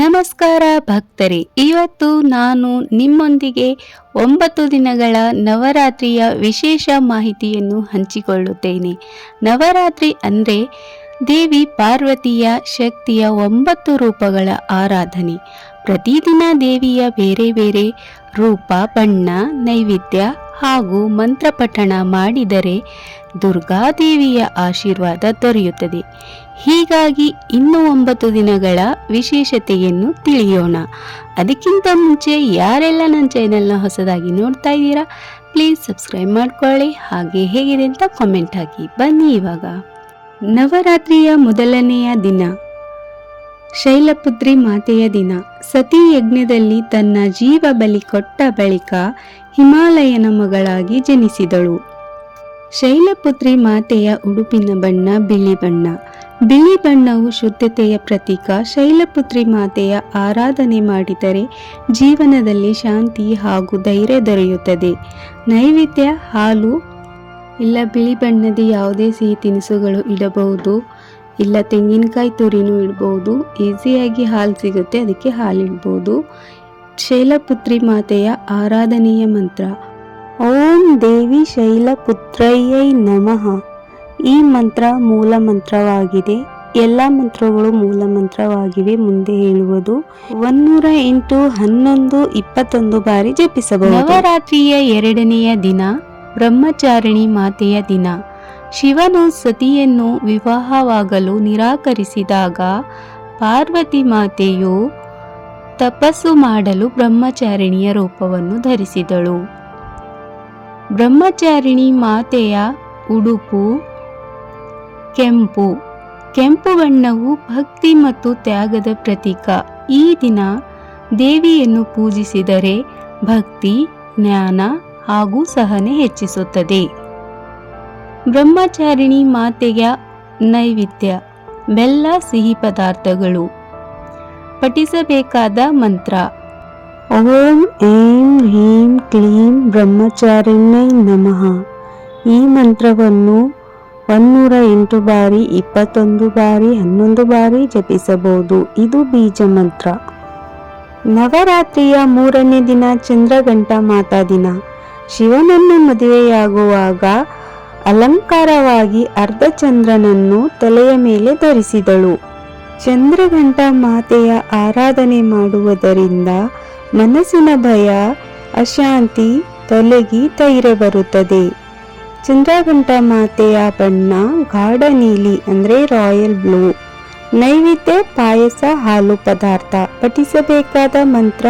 ನಮಸ್ಕಾರ ಭಕ್ತರೇ, ಇವತ್ತು ನಾನು ನಿಮ್ಮೊಂದಿಗೆ ಒಂಬತ್ತು ದಿನಗಳ ನವರಾತ್ರಿಯ ವಿಶೇಷ ಮಾಹಿತಿಯನ್ನು ಹಂಚಿಕೊಳ್ಳುತ್ತೇನೆ. ನವರಾತ್ರಿ ಅಂದರೆ ದೇವಿ ಪಾರ್ವತಿಯ ಶಕ್ತಿಯ ಒಂಬತ್ತು ರೂಪಗಳ ಆರಾಧನೆ. ಪ್ರತಿದಿನ ದೇವಿಯ ಬೇರೆ ಬೇರೆ ರೂಪ, ಬಣ್ಣ, ನೈವೇದ್ಯ ಹಾಗೂ ಮಂತ್ರಪಠಣ ಮಾಡಿದರೆ ದುರ್ಗಾದೇವಿಯ ಆಶೀರ್ವಾದ ದೊರೆಯುತ್ತದೆ. ಹೀಗಾಗಿ ಇನ್ನು ಒಂಬತ್ತು ದಿನಗಳ ವಿಶೇಷತೆಯನ್ನು ತಿಳಿಯೋಣ. ಅದಕ್ಕಿಂತ ಮುಂಚೆ ಯಾರೆಲ್ಲ ನನ್ನ ಚಾನೆಲ್ನ ಹೊಸದಾಗಿ ನೋಡ್ತಾ ಇದ್ದೀರಾ ಪ್ಲೀಸ್ ಸಬ್ಸ್ಕ್ರೈಬ್ ಮಾಡ್ಕೊಳ್ಳಿ. ಹಾಗೆ ಹೇಗಿದೆ ಅಂತ ಕಾಮೆಂಟ್ ಹಾಕಿ. ಬನ್ನಿ ಇವಾಗ. ನವರಾತ್ರಿಯ ಮೊದಲನೆಯ ದಿನ. ಶೈಲಪುತ್ರಿ ಮಾತೆಯ ದಿನ. ಸತಿ ಯಜ್ಞದಲ್ಲಿ ತನ್ನ ಜೀವ ಬಲಿ ಕೊಟ್ಟ ಬಳಿಕ ಹಿಮಾಲಯನ ಮಗಳಾಗಿ ಜನಿಸಿದಳು. ಶೈಲಪುತ್ರಿ ಮಾತೆಯ ಉಡುಪಿನ ಬಣ್ಣ ಬಿಳಿ ಬಣ್ಣ. ಬಿಳಿ ಬಣ್ಣವು ಶುದ್ಧತೆಯ ಪ್ರತೀಕ, ಶೈಲಪುತ್ರಿ ಮಾತೆಯ ಆರಾಧನೆ ಮಾಡಿದರೆ ಜೀವನದಲ್ಲಿ ಶಾಂತಿ ಹಾಗೂ ಧೈರ್ಯ ದೊರೆಯುತ್ತದೆ. ನೈವೇದ್ಯ, ಹಾಲು, ಇಲ್ಲ ಬಿಳಿ ಬಣ್ಣದ ಯಾವುದೇ ಸಿಹಿ ತಿನಿಸುಗಳು ಇಡಬಹುದು, ಇಲ್ಲ ತೆಂಗಿನಕಾಯಿ ತುರಿನೂ ಇಡ್ಬೋದು ಈಸಿಯಾಗಿ ಹಾಲು ಸಿಗುತ್ತೆ, ಅದಕ್ಕೆ ಹಾಲು ಇಡ್ಬೋದು ಶೈಲಪುತ್ರಿ ಮಾತೆಯ ಆರಾಧನೆಯ ಮಂತ್ರ. ಓಂ ದೇವಿ ಶೈಲಪುತ್ರಯ್ಯೈ ನಮಃ. ಈ ಮಂತ್ರ ಮೂಲ ಮಂತ್ರವಾಗಿದೆ ಎಲ್ಲ ಮಂತ್ರಗಳು ಮೂಲ ಮಂತ್ರವಾಗಿವೆ ಮುಂದೆ ಹೇಳುವುದು. ಒಂದೂರ ಎಂಟು ಹನ್ನೊಂದು ಇಪ್ಪತ್ತೊಂದು ಬಾರಿ ಜಪಿಸಬಹುದು. ನವರಾತ್ರಿಯ ಎರಡನೆಯ ದಿನ, ಬ್ರಹ್ಮಚಾರಿಣಿ ಮಾತೆಯ ದಿನ. ಶಿವನು ಸತಿಯನ್ನು ವಿವಾಹವಾಗಲು ನಿರಾಕರಿಸಿದಾಗ ಪಾರ್ವತಿ ಮಾತೆಯು ತಪಸ್ಸು ಮಾಡಲು ಬ್ರಹ್ಮಚಾರಿಣಿಯ ರೂಪವನ್ನು ಧರಿಸಿದಳು. ಬ್ರಹ್ಮಚಾರಿಣಿ ಮಾತೆಯ ಉಡುಪು ಕೆಂಪು. ಕೆಂಪು ಬಣ್ಣವು ಭಕ್ತಿ ಮತ್ತು ತ್ಯಾಗದ ಪ್ರತೀಕ. ಈ ದಿನ ದೇವಿಯನ್ನು ಪೂಜಿಸಿದರೆ ಭಕ್ತಿ, ಜ್ಞಾನ ಹಾಗೂ ಸಹನೆ ಹೆಚ್ಚಿಸುತ್ತದೆ. ಬ್ರಹ್ಮಚಾರಿಣಿ ಮಾತೆಯ ನೈವೇದ್ಯ, ಬೆಲ್ಲ, ಸಿಹಿ ಪದಾರ್ಥಗಳು. ಪಠಿಸಬೇಕಾದ ಮಂತ್ರ. ಓಂ, ಏಂ, ಹೀಂ, ಕ್ಲೀಂ ಬ್ರಹ್ಮಚಾರಿಣ್ಯೈ ನಮಃ. ಈ ಮಂತ್ರವನ್ನು ಒನ್ನೂರ ಎಂಟು ಬಾರಿ, ಇಪ್ಪತ್ತೊಂದು ಬಾರಿ, ಹನ್ನೊಂದು ಬಾರಿ ಜಪಿಸಬಹುದು. ಇದು ಬೀಜ ಮಂತ್ರ. ನವರಾತ್ರಿಯ ಮೂರನೇ ದಿನ ಚಂದ್ರಘಂಟ ಮಾತಾ ದಿನ. ಶಿವನನ್ನು ಮದುವೆಯಾಗುವಾಗ ಅಲಂಕಾರವಾಗಿ ಅರ್ಧಚಂದ್ರನನ್ನು ತಲೆಯ ಮೇಲೆ ಧರಿಸಿದಳು. ಚಂದ್ರಘಂಟ ಮಾತೆಯ ಆರಾಧನೆ ಮಾಡುವುದರಿಂದ ಮನಸ್ಸಿನ ಭಯ, ಅಶಾಂತಿ, ತೊಲಗಿ, ತೈರೆ ಬರುತ್ತದೆ. ಚಂದ್ರಘಂಟ ಮಾತೆಯ ಬಣ್ಣ ಗಾಢ ನೀಲಿ ಅಂದರೆ ರಾಯಲ್ ಬ್ಲೂ. ನೈವೇದ್ಯ, ಪಾಯಸ, ಹಾಲು ಪದಾರ್ಥ. ಪಠಿಸಬೇಕಾದ ಮಂತ್ರ,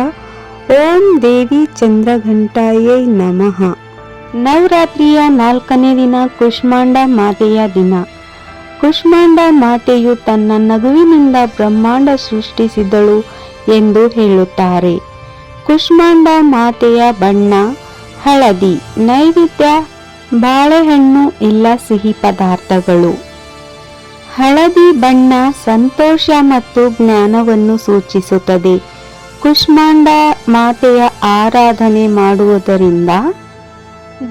ಓಂ ದೇವಿ ಚಂದ್ರಘಂಟಾಯೈ ನಮಃ. ನವರಾತ್ರಿಯ ನಾಲ್ಕನೇ ದಿನ ಕುಷ್ಮಾಂಡ ಮಾತೆಯ ದಿನ. ಕುಷ್ಮಾಂಡ ಮಾತೆಯು ತನ್ನ ನಗುವಿನಿಂದ ಬ್ರಹ್ಮಾಂಡ ಸೃಷ್ಟಿಸಿದಳು ಎಂದು ಹೇಳುತ್ತಾರೆ. ಕುಷ್ಮಾಂಡ ಮಾತೆಯ ಬಣ್ಣ ಹಳದಿ. ನೈವೇದ್ಯ ಬಾಳೆಹಣ್ಣು ಇಲ್ಲ ಸಿಹಿ ಪದಾರ್ಥಗಳು. ಹಳದಿ ಬಣ್ಣ ಸಂತೋಷ ಮತ್ತು ಜ್ಞಾನವನ್ನು ಸೂಚಿಸುತ್ತದೆ. ಕುಷ್ಮಾಂಡ ಮಾತೆಯ ಆರಾಧನೆ ಮಾಡುವುದರಿಂದ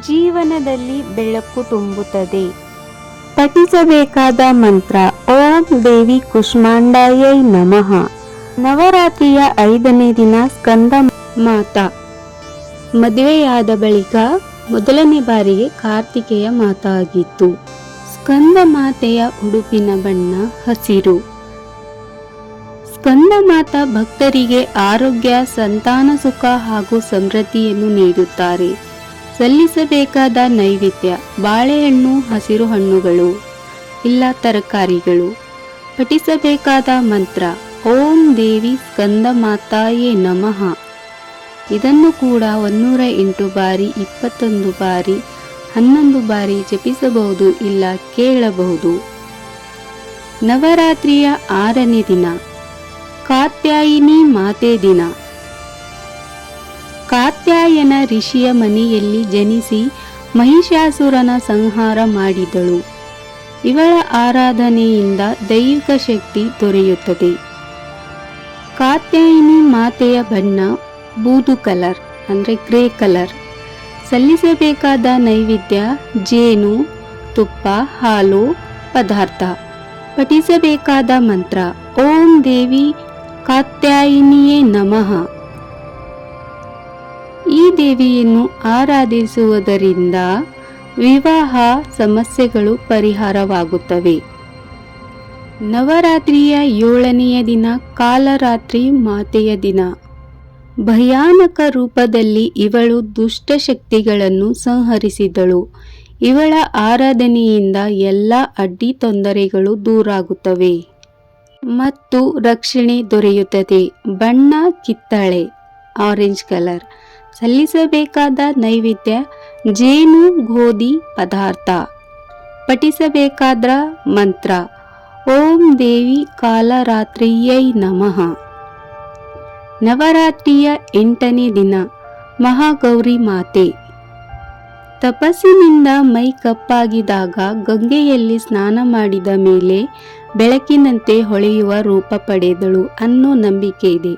ಜೀವನದಲ್ಲಿ ಬೆಳಕು ತುಂಬುತ್ತದೆ. ಪಠಿಸಬೇಕಾದ ಮಂತ್ರ, ಓಂ ದೇವಿ ಕುಷ್ಮಾಂಡಾಯೈ ನಮಃ. ನವರಾತ್ರಿಯ ಐದನೇ ದಿನ ಸ್ಕಂದ ಮಾತಾ. ಮದುವೆಯಾದ ಬಳಿಕ ಮೊದಲನೇ ಬಾರಿಗೆ ಕಾರ್ತಿಕೆಯ ಮಾತಾಗಿತ್ತು ಸ್ಕಂದ ಮಾತೆಯ ಉಡುಪಿನ ಬಣ್ಣ ಹಸಿರು. ಸ್ಕಂದ ಮಾತ ಭಕ್ತರಿಗೆ ಆರೋಗ್ಯ, ಸಂತಾನ ಸುಖ ಹಾಗೂ ಸಮೃದ್ಧಿಯನ್ನು ನೀಡುತ್ತಾರೆ. ಸಲ್ಲಿಸಬೇಕಾದ ನೈವೇದ್ಯ, ಬಾಳೆಹಣ್ಣು, ಹಸಿರು ಹಣ್ಣುಗಳು, ಇಲ್ಲ ತರಕಾರಿಗಳು. ಪಠಿಸಬೇಕಾದ ಮಂತ್ರ, ಓಂ ದೇವಿ ಸ್ಕಂದ ಮಾತಾಯೇ ನಮಃ. ಇದನ್ನು ಕೂಡ ಒನ್ನೂರ ಎಂಟು ಬಾರಿ, ಇಪ್ಪತ್ತೊಂದು ಬಾರಿ, ಹನ್ನೊಂದು ಬಾರಿ ಜಪಿಸಬಹುದು ಇಲ್ಲ ಕೇಳಬಹುದು. ನವರಾತ್ರಿಯ ಆರನೇ ದಿನ, ಕಾತ್ಯಾಯಿನಿ ಮಾತೆ ದಿನ. ಕಾತ್ಯಾಯನ ಋಷಿಯ ಮನೆಯಲ್ಲಿ ಜನಿಸಿ ಮಹಿಷಾಸುರನ ಸಂಹಾರ ಮಾಡಿದಳು. ಇವಳ ಆರಾಧನೆಯಿಂದ ದೈವಿಕ ಶಕ್ತಿ ದೊರೆಯುತ್ತದೆ. ಕಾತ್ಯಾಯಿನಿ ಮಾತೆಯ ಬಣ್ಣ ಬೂದು ಕಲರ್, ಅಂದರೆ ಗ್ರೇ ಕಲರ್. ಸಲ್ಲಿಸಬೇಕಾದ ನೈವೇದ್ಯ, ಜೇನು, ತುಪ್ಪ, ಹಾಲು, ಪದಾರ್ಥ. ಪಠಿಸಬೇಕಾದ ಮಂತ್ರ, ಓಂ ದೇವಿ ಕಾತ್ಯಾಯಿನಿಯೇ ನಮಃ. ಈ ದೇವಿಯನ್ನು ಆರಾಧಿಸುವುದರಿಂದ ವಿವಾಹ ಸಮಸ್ಯೆಗಳು ಪರಿಹಾರವಾಗುತ್ತವೆ. ನವರಾತ್ರಿಯ ಏಳನೆಯ ದಿನ ಕಾಲರಾತ್ರಿ ಮಾತೆಯ ದಿನ. ಭಯಾನಕ ರೂಪದಲ್ಲಿ ಇವಳು ದುಷ್ಟಶಕ್ತಿಗಳನ್ನು ಸಂಹರಿಸಿದಳು. ಇವಳ ಆರಾಧನೆಯಿಂದ ಎಲ್ಲ ಅಡ್ಡಿ ತೊಂದರೆಗಳು ದೂರಾಗುತ್ತವೆ. ಮತ್ತು ರಕ್ಷಣೆ ದೊರೆಯುತ್ತದೆ. ಬಣ್ಣ ಕಿತ್ತಳೆ ಆರೆಂಜ್ ಕಲರ್ ಸಲ್ಲಿಸಬೇಕಾದ ನೈವೇದ್ಯ, ಜೇನು ಗೋಧಿ ಪದಾರ್ಥ. ಪಠಿಸಬೇಕಾದ ಮಂತ್ರ. ಓಂ ದೇವಿ ಕಾಲರಾತ್ರಿಯೈ ನಮಃ. ನವರಾತ್ರಿಯ ಎಂಟನೇ ದಿನ, ಮಹಾಗೌರಿ ಮಾತೆ. ತಪಸ್ಸಿನಿಂದ ಮೈ ಕಪ್ಪಾಗಿದಾಗ ಗಂಗೆಯಲ್ಲಿ ಸ್ನಾನ ಮಾಡಿದ ಮೇಲೆ ಬೆಳಕಿನಂತೆ ಹೊಳೆಯುವ ರೂಪ ಪಡೆದಳು ಅನ್ನೋ ನಂಬಿಕೆ ಇದೆ.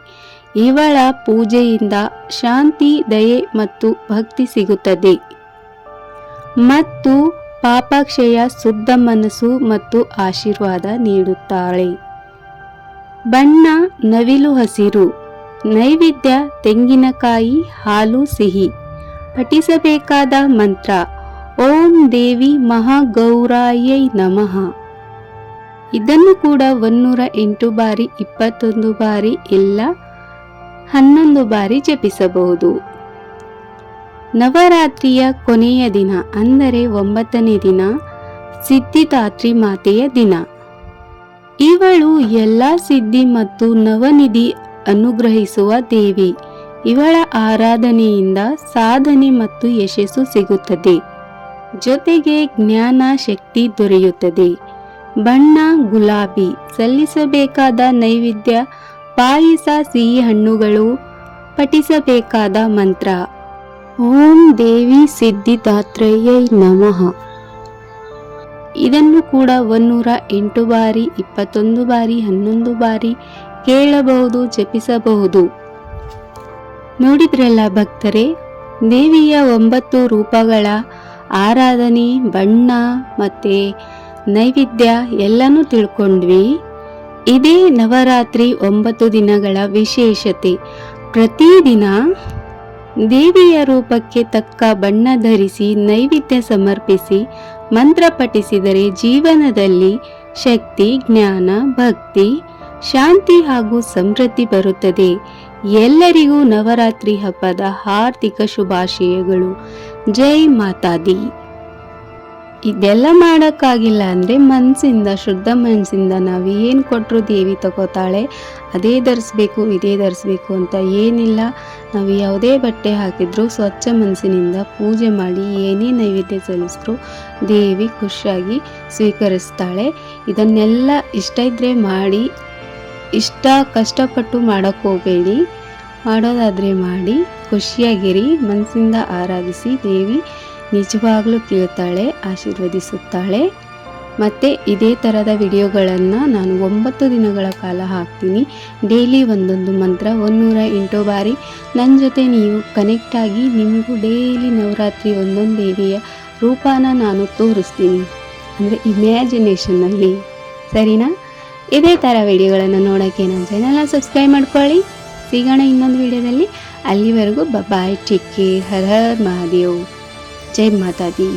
ಇವಳ ಪೂಜೆಯಿಂದ ಶಾಂತಿ, ದಯೆ ಮತ್ತು ಭಕ್ತಿ ಸಿಗುತ್ತದೆ. ಮತ್ತು ಪಾಪಕ್ಷಯ ಶುದ್ಧ ಮನಸ್ಸು ಮತ್ತು ಆಶೀರ್ವಾದ ನೀಡುತ್ತಾಳೆ. ಬಣ್ಣ ನವಿಲು ಹಸಿರು. ನೈವೇದ್ಯ, ತೆಂಗಿನಕಾಯಿ, ಹಾಲು, ಸಿಹಿ. ಪಠಿಸಬೇಕಾದ ಮಂತ್ರ, ಓಂ ದೇವಿ ಮಹಾಗೌರಾಯೈ ನಮಃ. ಇದನ್ನು ಕೂಡ ಒನ್ನೂರ ಎಂಟು ಬಾರಿ, ಇಪ್ಪತ್ತೊಂದು ಬಾರಿ, ಇಲ್ಲ, ಹನ್ನೊಂದು ಬಾರಿ ಜಪಿಸಬಹುದು. ನವರಾತ್ರಿಯ ಕೊನೆಯ ದಿನ, ಅಂದರೆ ಒಂಬತ್ತನೇ ದಿನ, ಸಿದ್ಧಿದಾತ್ರಿ ಮಾತೆಯ ದಿನ. ಇವಳು ಎಲ್ಲ ಸಿದ್ಧಿ ಮತ್ತು ನವನಿಧಿ ಅನುಗ್ರಹಿಸುವ ದೇವಿ. ಇವಳ ಆರಾಧನೆಯಿಂದ ಸಾಧನೆ ಮತ್ತು ಯಶಸ್ಸು ಸಿಗುತ್ತದೆ. ಜೊತೆಗೆ ಜ್ಞಾನ ಶಕ್ತಿ ದೊರೆಯುತ್ತದೆ. ಬಣ್ಣ, ಗುಲಾಬಿ, ಸಲ್ಲಿಸಬೇಕಾದ ನೈವೇದ್ಯ, ಪಾಯಸ, ಸಿಹಿ ಹಣ್ಣುಗಳು, ಪಠಿಸಬೇಕಾದ ಮಂತ್ರ. ಓಂ ದೇವಿ ಸಿದ್ಧಿದಾತ್ರಯ್ಯ ನಮಃ. ಇದನ್ನು ಕೂಡ ಒನ್ನೂರ ಎಂಟು ಬಾರಿ, ಇಪ್ಪತ್ತೊಂದು ಬಾರಿ, ಹನ್ನೊಂದು ಬಾರಿ ಕೇಳಬಹುದು, ಜಪಿಸಬಹುದು. ನೋಡಿದ್ರಲ್ಲ ಭಕ್ತರೇ, ದೇವಿಯ ಒಂಬತ್ತು ರೂಪಗಳ ಆರಾಧನೆ, ಬಣ್ಣ ಮತ್ತು ನೈವೇದ್ಯ ಎಲ್ಲನೂ ತಿಳ್ಕೊಂಡ್ವಿ. ಇದೇ ನವರಾತ್ರಿ ಒಂಬತ್ತು ದಿನಗಳ ವಿಶೇಷತೆ. ಪ್ರತಿದಿನ ದೇವಿಯ ರೂಪಕ್ಕೆ ತಕ್ಕ ಬಣ್ಣ ಧರಿಸಿ, ನೈವೇದ್ಯ ಸಮರ್ಪಿಸಿ ಮಂತ್ರ ಪಠಿಸಿದರೆ ಜೀವನದಲ್ಲಿ ಶಕ್ತಿ, ಜ್ಞಾನ, ಭಕ್ತಿ, ಶಾಂತಿ ಹಾಗೂ ಸಮೃದ್ಧಿ ಬರುತ್ತದೆ. ಎಲ್ಲರಿಗೂ ನವರಾತ್ರಿ ಹಬ್ಬದ ಹಾರ್ದಿಕ ಶುಭಾಶಯಗಳು. ಜೈ ಮಾತಾದಿ. ಇದೆಲ್ಲ ಮಾಡೋಕ್ಕಾಗಿಲ್ಲ ಅಂದರೆ ಮನಸ್ಸಿಂದ, ಶುದ್ಧ ಮನಸ್ಸಿಂದ ನಾವು ಏನು ಕೊಟ್ಟರು ದೇವಿ ತಗೋತಾಳೆ, ಅದೇ ಧರಿಸ್ಬೇಕು, ಇದೇ ಧರಿಸ್ಬೇಕು ಅಂತ ಏನಿಲ್ಲ. ನಾವು ಯಾವುದೇ ಬಟ್ಟೆ ಹಾಕಿದ್ರು ಸ್ವಚ್ಛ ಮನಸ್ಸಿನಿಂದ ಪೂಜೆ ಮಾಡಿ, ಏನೇ ನೈವೇದ್ಯ ಸಲ್ಲಿಸಿದ್ರು ದೇವಿ ಖುಷಿಯಾಗಿ ಸ್ವೀಕರಿಸ್ತಾಳೆ. ಇದನ್ನೆಲ್ಲ ಇಷ್ಟ ಇದ್ದರೆ ಮಾಡಿ, ಇಷ್ಟ ಕಷ್ಟಪಟ್ಟು ಮಾಡೋಕ್ಕೆ ಹೋಗಬೇಡಿ. ಮಾಡೋದಾದರೆ ಮಾಡಿ, ಖುಷಿಯಾಗಿರಿ, ಮನಸ್ಸಿಂದ ಆರಾಧಿಸಿ ದೇವಿ ನಿಜವಾಗ್ಲೂ ಕೇಳ್ತಾಳೆ ಆಶೀರ್ವದಿಸುತ್ತಾಳೆ. ಮತ್ತು ಇದೇ ಥರದ ವಿಡಿಯೋಗಳನ್ನು ನಾನು ಒಂಬತ್ತು ದಿನಗಳ ಕಾಲ ಹಾಕ್ತೀನಿ. ಡೈಲಿ ಒಂದೊಂದು ಮಂತ್ರ ಒಂದೂರ ಎಂಟು ಬಾರಿ. ನನ್ನ ಜೊತೆ ನೀವು ಕನೆಕ್ಟ್ ಆಗಿ ನಿಮಗೂ ಡೈಲಿ ನವರಾತ್ರಿ ಒಂದೊಂದು ದೇವಿಯ ರೂಪಾನ ನಾನು ತೋರಿಸ್ತೀನಿ. ಅಂದರೆ ಇಮ್ಯಾಜಿನೇಷನ್ನಲ್ಲಿ ಸರಿನಾ? ಇದೇ ಥರ ವಿಡಿಯೋಗಳನ್ನು ನೋಡೋಕ್ಕೆ ನನ್ನ ಚಾನಲ್ನ ಸಬ್ಸ್ಕ್ರೈಬ್ ಮಾಡ್ಕೊಳ್ಳಿ. ಸಿಗೋಣ ಇನ್ನೊಂದು ವಿಡಿಯೋದಲ್ಲಿ. ಅಲ್ಲಿವರೆಗೂ ಬಾಯ್ ಟಿಕ್ಕೆ ಹರ್ ಹರ ಹರ್ ಮಹಾದೇವ್. ಜೈ ಮಾತಾ ದಿ